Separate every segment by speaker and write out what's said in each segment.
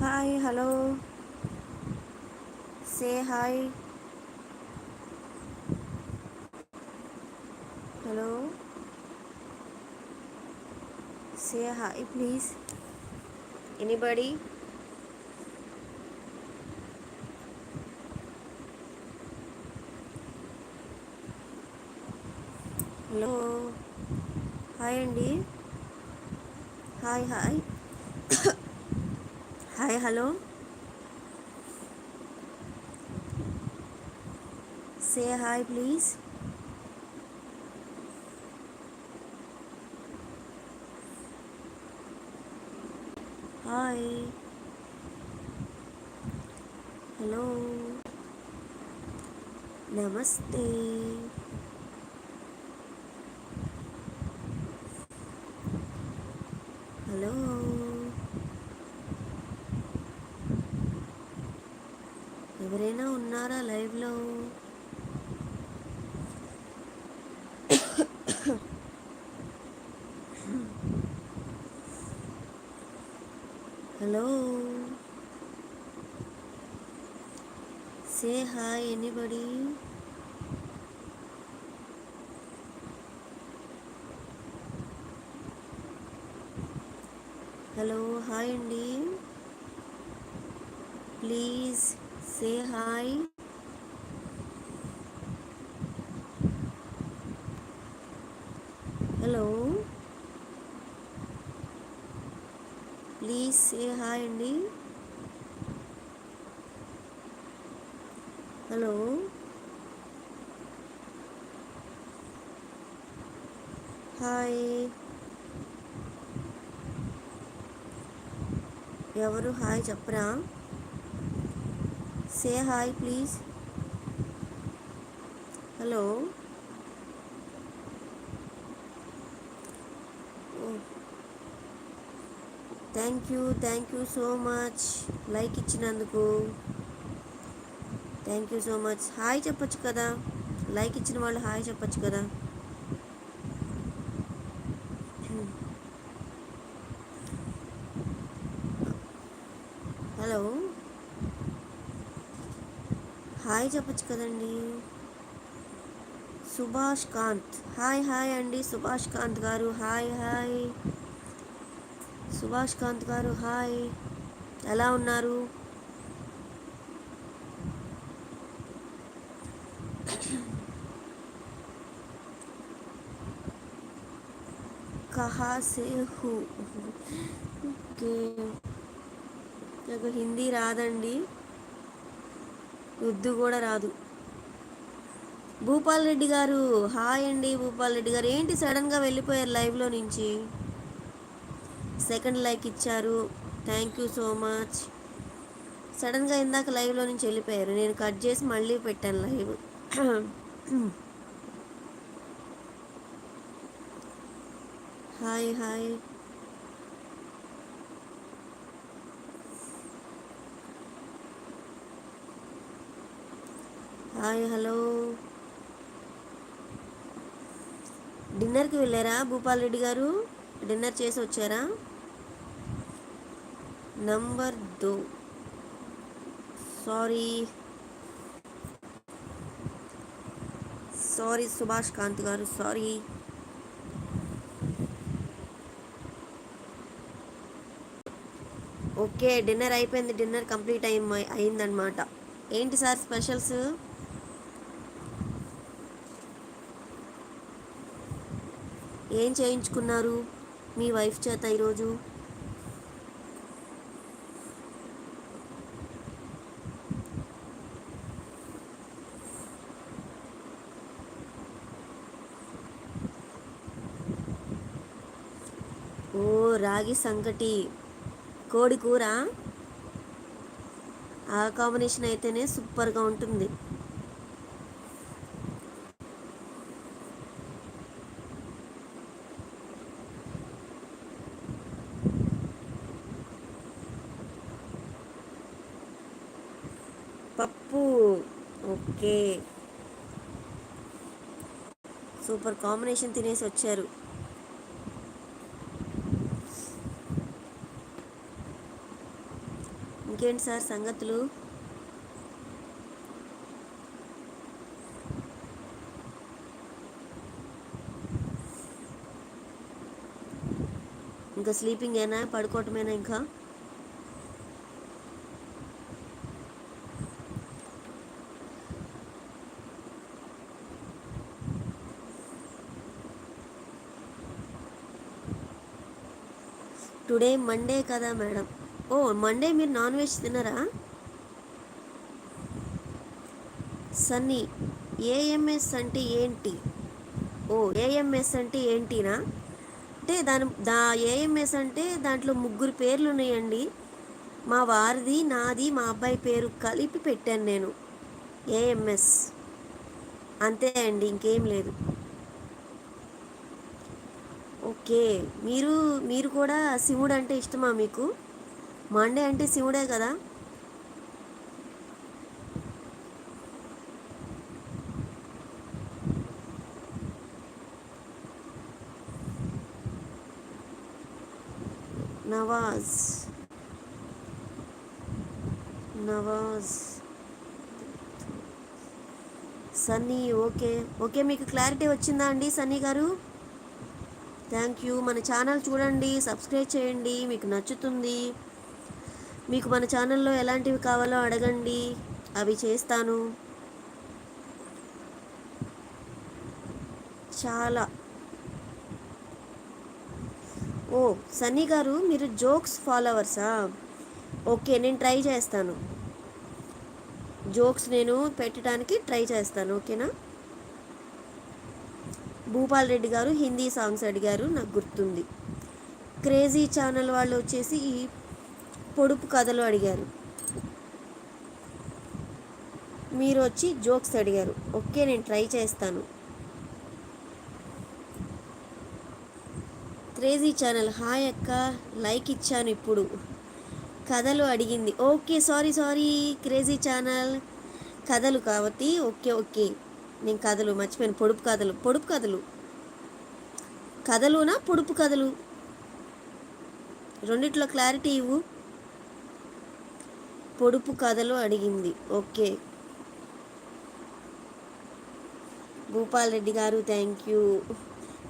Speaker 1: Hi. Hello. Say hi. Hello. say hi please anybody hello hi andy hi hi hi hello say hi please hi hello నమస్తే hello ఎవరైనా ఉన్నారా లైవ్లో hello say hi anybody hello hi అండి please say hi hello please say hi అండి hello hi ఎవరు? Hi చెప్పరా? Say hi please hello thank you thank you so much. Like ఇచ్చినందుకు. Thank you so much. Hi చెప్పొచ్చు కదా. Like ఇచ్చిన వాళ్ళు hi చెప్పొచ్చు కదా. హలో. హాయ్ చెప్పచ్చు కదండి. సుభాష్ కాంత్. హాయ్ హాయ్ అండి. సుభాష్ కాంత్ గారు. Hi hi. సుభాష్ కాంత్ గారు హాయ్. ఎలా ఉన్నారు? కహా సే హూ. ఓకే. నాకు హిందీ రాదండి. ఉర్దూ కూడా రాదు. భూపాల్ రెడ్డి గారు హాయ్ అండి భూపాల్ రెడ్డి గారు. ఏంటి సడన్గా వెళ్ళిపోయారు లైవ్లో నుంచి? సెకండ్ లైక్ ఇచ్చారు. Thank you so much. సడన్గా ఇందాక లైవ్లో నుంచి వెళ్ళిపోయారు. నేను కట్ చేసి మళ్ళీ పెట్టాను live. Hi hi. Hi hello. డిన్నర్కి వెళ్ళారా భూపాల్ రెడ్డి గారు? డిన్నర్ చేసి వచ్చారా? నంబర్ దో సారీ సారీ సుభాష్ కాంత్ గారు సారీ ఓకే డిన్నర్ అయిపోయింది డిన్నర్ కంప్లీట్ అయి అయిందనమాట ఏంటి సార్ స్పెషల్స్ ఏం చేయించుకున్నారు మీ వైఫ్ చేత ఈరోజు ఓ రాగి సంకటి కోడి కూర. ఆ కాంబినేషన్ అయితేనే సూపర్గా ఉంటుంది. పప్పు ఓకే. సూపర్ కాంబినేషన్ తినేసి వచ్చారు. ఇంకేంటి సార్ సంగతులు? ఇంకా స్లీపింగ్ ఏనా పడుకోవటమేనా ఇంకా? టుడే మండే కదా మేడం. ఓ మండే మీరు నాన్ వెజ్ తినరా? సన్నీ ఏఎంఎస్ అంటే ఏంటి? ఓ ఏఎంఎస్ అంటే ఏంటినా? అంటే దాని దా ఏఎంఎస్ అంటే దాంట్లో ముగ్గురు పేర్లు ఉన్నాయండి. మా వారిది నాది మా అబ్బాయి పేరు కలిపి పెట్టాను నేను. ఏఎంఎస్ అంతే అండి ఇంకేం లేదు. ఓకే మీరు మీరు కూడా శివుడు అంటే ఇష్టమా మీకు? మండే అంటే శివుడే కదా? నవాజ్. నవాజ్. సన్నీ ఓకే. ఓకే మీకు క్లారిటీ వచ్చిందా అండి సన్నీ గారు? థ్యాంక్ యూ మన ఛానల్ చూడండి సబ్స్క్రైబ్ చేయండి మీకు నచ్చుతుంది. మీకు మన ఛానల్లో ఎలాంటివి కావాలో అడగండి. అవి చేస్తాను. చాలా. ఓ సన్నీ గారు మీరు జోక్స్ ఫాలోవర్సా? ఓకే నేను ట్రై చేస్తాను. జోక్స్ నేను పెట్టడానికి ట్రై చేస్తాను ఓకేనా? భూపాల్ రెడ్డి గారు హిందీ సాంగ్స్ అడిగారు నాకు గుర్తుంది. క్రేజీ ఛానల్ వాళ్ళు వచ్చేసి ఈ పొడుపు కథలు అడిగారు. మీరు వచ్చి జోక్స్ అడిగారు. ఓకే నేను ట్రై చేస్తాను. క్రేజీ ఛానల్ హాయ్ అక్క లైక్ ఇచ్చాను ఇప్పుడు. కథలు అడిగింది. Okay sorry sorry crazy channel. కథలు కాబట్టి ఓకే ఓకే. నేను కథలు మర్చిపోయాను. పొడుపు కథలు. పొడుపు కథలు. కథలునా పొడుపు కథలు? రెండిట్లో క్లారిటీ ఇవ్వు. పొడుపు కథలు అడిగింది. ఓకే. భూపాల్ రెడ్డి గారు thank you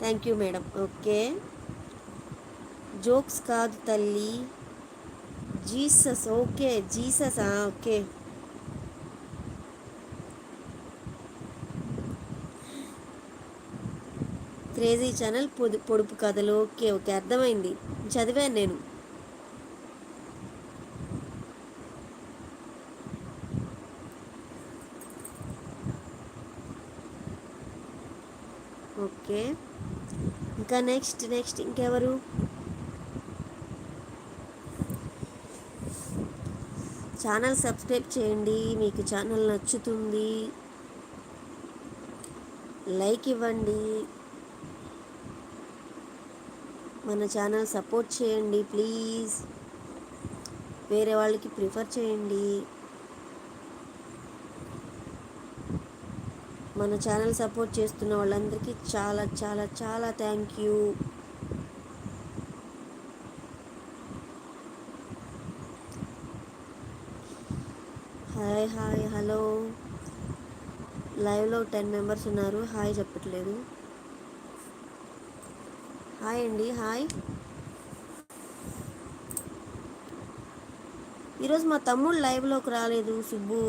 Speaker 1: thank you madam okay. Jokes కాదు తల్లి. Jesus okay. Jesus okay. Crazy channel పొదు పొడుపు కథలు. Okay okay. అర్థమైంది. చదివాను నేను ఓకే ఇంకా నెక్స్ట్ నెక్స్ట్ ఇంకెవరు? ఛానల్ సబ్స్క్రైబ్ చేయండి మీకు ఛానల్ నచ్చుతుంది. లైక్ ఇవ్వండి. మన ఛానల్ సపోర్ట్ చేయండి ప్లీజ్ వేరే వాళ్ళకి ప్రిఫర్ చేయండి. మన ఛానల్ సపోర్ట్ చేస్తున్న వాళ్ళందరికీ చాలా చాలా చాలా thank you hi hi hello లైవ్లో టెన్ మెంబర్స్ ఉన్నారు. హాయ్ చెప్పట్లేదు. హాయ్ అండి హాయ్ ఈరోజు మా తమ్ముడు లైవ్లోకి రాలేదు సుబ్బు.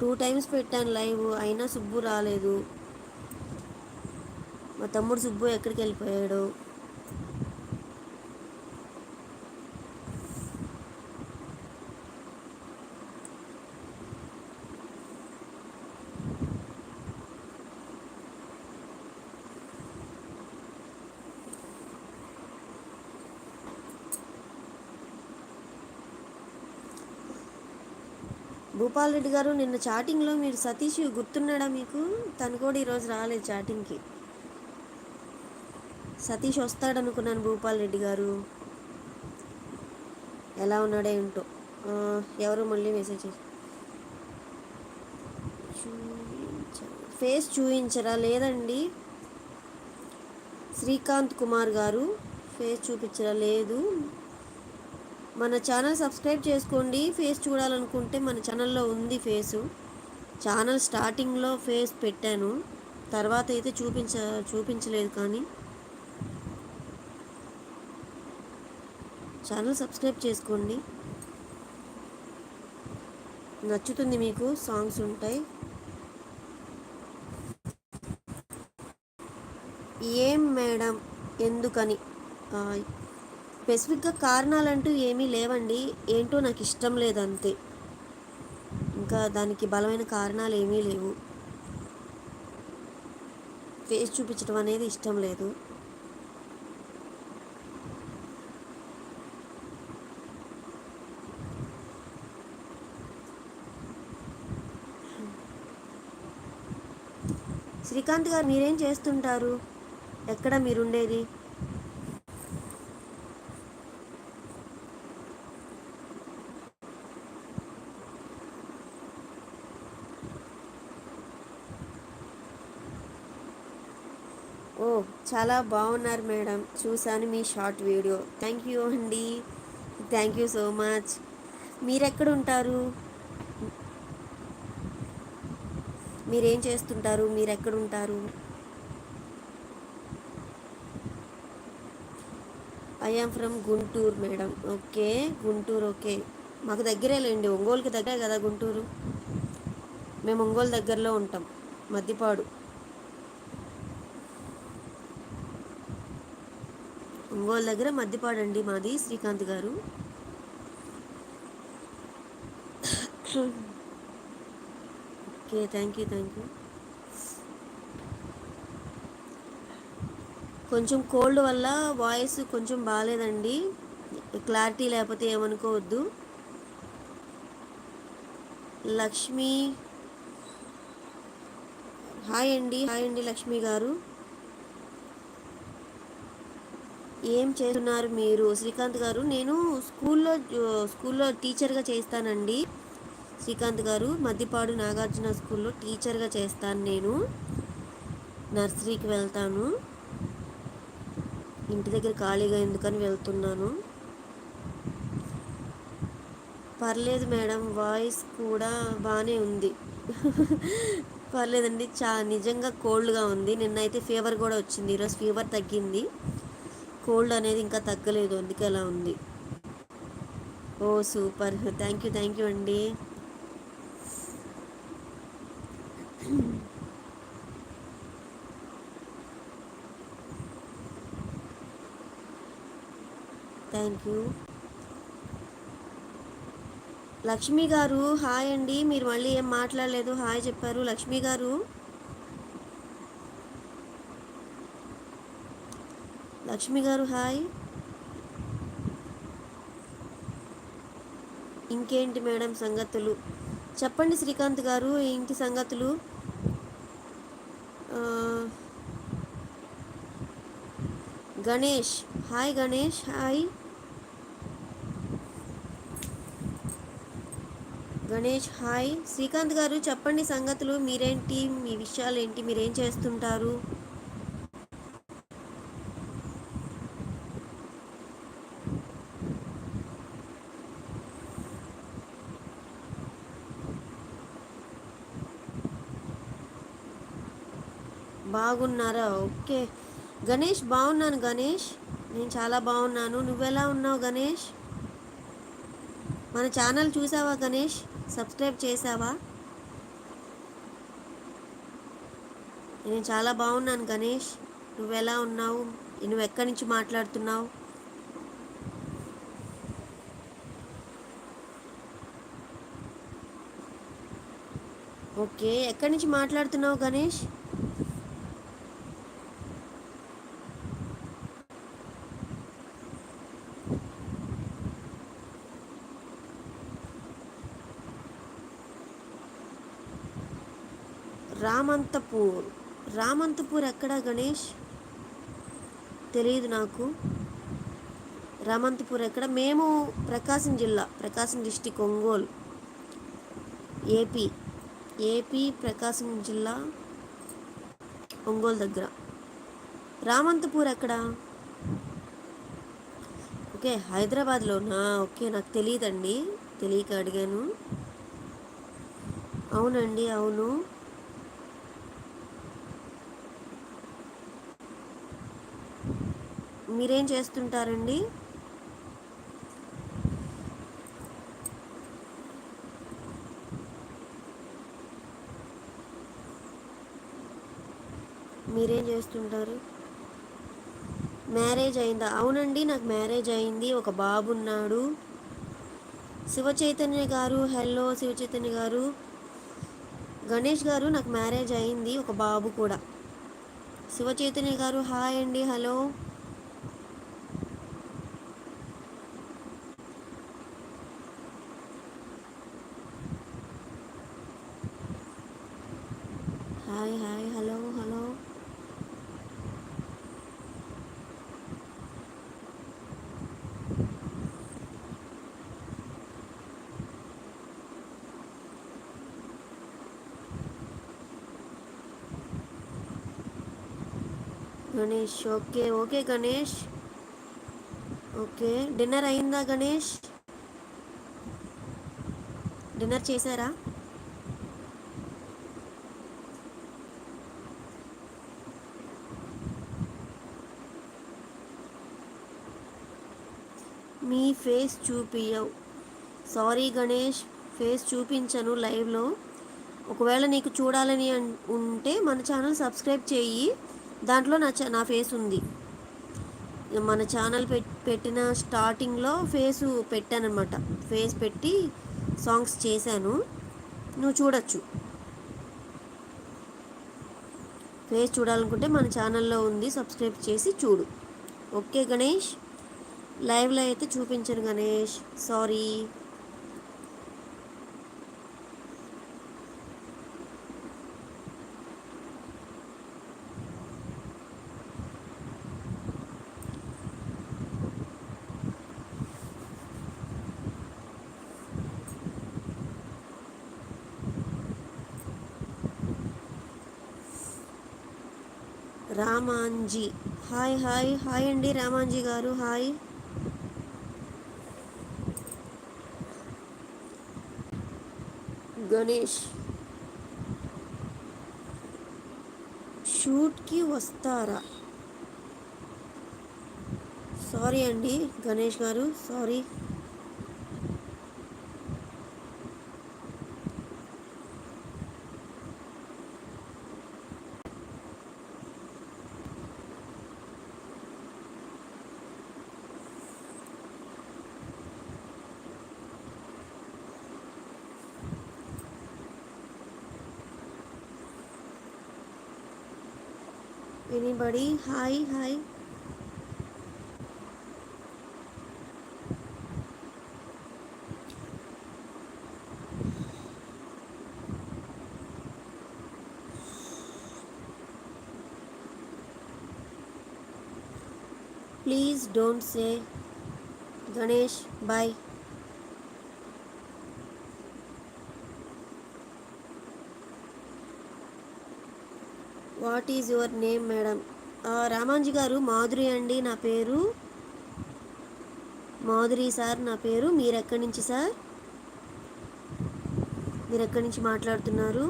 Speaker 1: టూ టైమ్స్ పెట్టాను లైవ్ అయినా సుబ్బు రాలేదు. మా తమ్ముడు సుబ్బు ఎక్కడికి వెళ్ళిపోయాడు? భూపాల్ రెడ్డి గారు నిన్న చాటింగ్లో మీరు సతీష్ గుర్తున్నాడా మీకు? తను కూడా ఈరోజు రాలేదు చాటింగ్కి. సతీష్ వస్తాడనుకున్నాను భూపాల్ రెడ్డి గారు. ఎలా ఉన్నాడే ఏంటో. ఎవరు మళ్ళీ మెసేజ్ చేసి ఫేస్ చూపించరా లేదండి. శ్రీకాంత్ కుమార్ గారు ఫేస్ చూపించరా? లేదు. మన ఛానల్ సబ్స్క్రైబ్ చేసుకోండి. ఫేస్ చూడాలనుకుంటే మన ఛానల్లో ఉంది ఫేసు. ఛానల్ స్టార్టింగ్లో ఫేస్ పెట్టాను. తర్వాత అయితే చూపించ చూపించలేదు కానీ. ఛానల్ సబ్స్క్రైబ్ చేసుకోండి. నచ్చుతుంది మీకు సాంగ్స్ ఉంటాయి. ఏం మేడం? ఎందుకని? స్పెసిఫిక్గా కారణాలంటూ ఏమీ లేవండి. ఏంటో నాకు ఇష్టం లేదు అంతే ఇంకా దానికి బలమైన కారణాలు ఏమీ లేవు. ఫేస్ చూపించడం అనేది ఇష్టం లేదు. శ్రీకాంత్ గారు మీరేం చేస్తుంటారు? ఎక్కడ మీరుండేది? ఓ చాలా బాగున్నారు మేడం. చూశాను మీ షార్ట్ వీడియో. థ్యాంక్ యూ అండి. థ్యాంక్ యూ సో మచ్ మీరెక్కడ ఉంటారు? మీరేం చేస్తుంటారు? మీరు ఎక్కడ ఉంటారు I'm from Guntur madam. Okay Guntur okay. మాకు దగ్గరే లేండి. ఒంగోలుకి దగ్గరే కదా గుంటూరు? మేము ఒంగోలు దగ్గరలో ఉంటాం. మద్దిపాడు. ఒంగోలు దగ్గర మద్దిపాడండి మాది శ్రీకాంత్ గారు. Okay thank you thank you. కొంచెం కోల్డ్ వల్ల వాయిస్ కొంచెం బాగాలేదండి. క్లారిటీ లేకపోతే ఏమనుకోవద్దు. లక్ష్మి. హాయ్ అండి హాయ్ అండి లక్ష్మి గారు. ఏం చేస్తున్నారు మీరు? శ్రీకాంత్ గారు నేను స్కూల్లో స్కూల్లో టీచర్గా చేస్తానండి. శ్రీకాంత్ గారు మద్దిపాడు నాగార్జున స్కూల్లో టీచర్గా చేస్తాను నేను. నర్సరీకి వెళ్తాను. ఇంటి దగ్గర ఖాళీగా ఎందుకని వెళ్తున్నాను. పర్లేదు మేడం వాయిస్ కూడా బాగానే ఉంది. పర్లేదండి చా నిజంగా కోల్డ్గా ఉంది. నిన్నైతే ఫీవర్ కూడా వచ్చింది. ఈరోజు ఫీవర్ తగ్గింది. కోల్డ్ అనేది ఇంకా తగ్గలేదు అందుకే అలా ఉంది. ఓ super. Thank you thank you అండి. Thank you. లక్ష్మి గారు హాయ్ అండి. మీరు మళ్ళీ ఏం మాట్లాడలేదు. హాయ్ చెప్పారు. లక్ష్మి గారు. లక్ష్మి గారు హాయ్. ఇంకేంటి మేడం సంగతులు? చెప్పండి శ్రీకాంత్ గారు ఇంటి సంగతులు? Ganesh hi Ganesh hi. Ganesh hi. Srikanth గారు చెప్పండి సంగతులు మీరేంటి మీ విషయాలు ఏంటి మీరేం చేస్తుంటారు? బాగున్నారా? ఓకే. గణేష్ బాగున్నాను గణేష్. నేను చాలా బాగున్నాను. నువ్వెలా ఉన్నావు గణేష్? మన ఛానల్ చూసావా గణేష్? సబ్స్క్రైబ్ చేసావా? నేను చాలా బాగున్నాను గణేష్. నువ్వెలా ఉన్నావు? నువ్వు ఎక్కడి నుంచి మాట్లాడుతున్నావు? ఓకే. ఎక్కడి నుంచి మాట్లాడుతున్నావు గణేష్? రామంతపూర్. రామంతపూర్ ఎక్కడ గణేష్? తెలియదు నాకు. రామంతపూర్ ఎక్కడ? మేము ప్రకాశం జిల్లా Prakasam district Ongole. AP. AP Prakasam జిల్లా ఒంగోలు దగ్గర. రామంతపూర్ ఎక్కడ? ఓకే హైదరాబాద్లోనా ఓకే నాకు తెలియదండి. తెలియక అడిగాను. అవునండి అవును. మీరేం చేస్తుంటారండి? మీరేం చేస్తుంటారు? మ్యారేజ్ అయిందా? అవునండి నాకు మ్యారేజ్ అయింది. ఒక బాబు ఉన్నాడు శివ చైతన్య గారు హలో శివ చైతన్య గారు. గణేష్ గారు నాకు మ్యారేజ్ అయింది. ఒక బాబు కూడా. శివ చైతన్య గారు హాయ్ అండి hello. Hi hi hello hello Ganesh okay okay Ganesh okay dinner అయిందా గణేష్? డిన్నర్ చేశారా మీ ఫేస్ చూపియవు. సారీ గణేష్ ఫేస్ చూపించను లైవ్లో. ఒకవేళ నీకు చూడాలని ఉంటే మన ఛానల్ సబ్స్క్రైబ్ చేయి. దాంట్లో నా నా ఫేస్ ఉంది. మన ఛానల్ పెట్ పెట్టిన స్టార్టింగ్లో ఫేస్ పెట్టానమాట ఫేస్ పెట్టి సాంగ్స్ చేశాను. నువ్వు చూడొచ్చు. ఫేస్ చూడాలనుకుంటే మన ఛానల్లో ఉంది. సబ్స్క్రైబ్ చేసి చూడు. ఓకే గణేష్? లైవ్లో అయితే చూపించను Ganesh. Sorry Ramanji. Hi hi hi అండి రామాంజీ గారు. హాయ్ గణేష్. షూట్కి వస్తారా? సారీ అండి గణేష్ గారు sorry. Anybody? Hi, hi. Please don't say Ganesh, bye. What is your name madam Ramanji గారు మాధురి అండి నా పేరు. మాధురి సార్ నా పేరు. మీరు ఎక్కడి నుంచి సార్? మీరు ఎక్కడి నుంచి మాట్లాడుతున్నారు?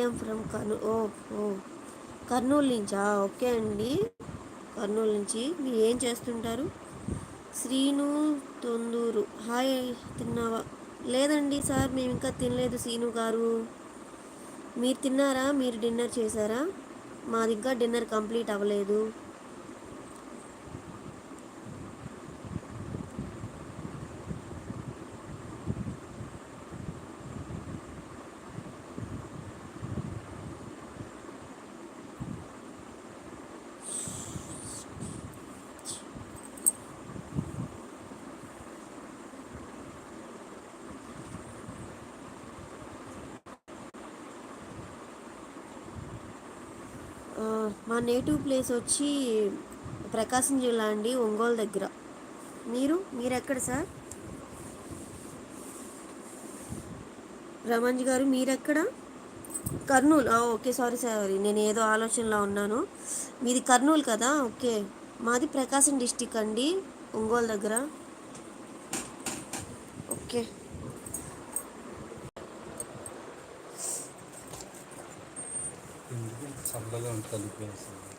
Speaker 1: ఐఎమ్ ఫ్రమ్ కర్నూ ఓ ఓ కర్నూలు నుంచా? ఓకే అండి. కర్నూలు నుంచి మీరు ఏం చేస్తుంటారు? శ్రీను తొందూరు. హాయ్ తిన్నావా? లేదండి సార్ మేము ఇంకా తినలేదు శ్రీను గారు. మీరు తిన్నారా? మీరు డిన్నర్ చేశారా? మాది ఇంకా డిన్నర్ కంప్లీట్ అవ్వలేదు. మా నేటివ్ ప్లేస్ వచ్చి ప్రకాశం జిల్లా అండి ఒంగోలు దగ్గర. మీరు? మీరెక్కడ సార్? రమంజ్ గారు మీరెక్కడ? కర్నూలు. Okay sorry sorry. నేను ఏదో ఆలోచనలో ఉన్నాను. మీది కర్నూలు కదా? ఓకే. మాది ప్రకాశం డిస్టిక్ అండి ఒంగోలు దగ్గర. ఓకే.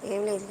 Speaker 1: ఏం లేదు.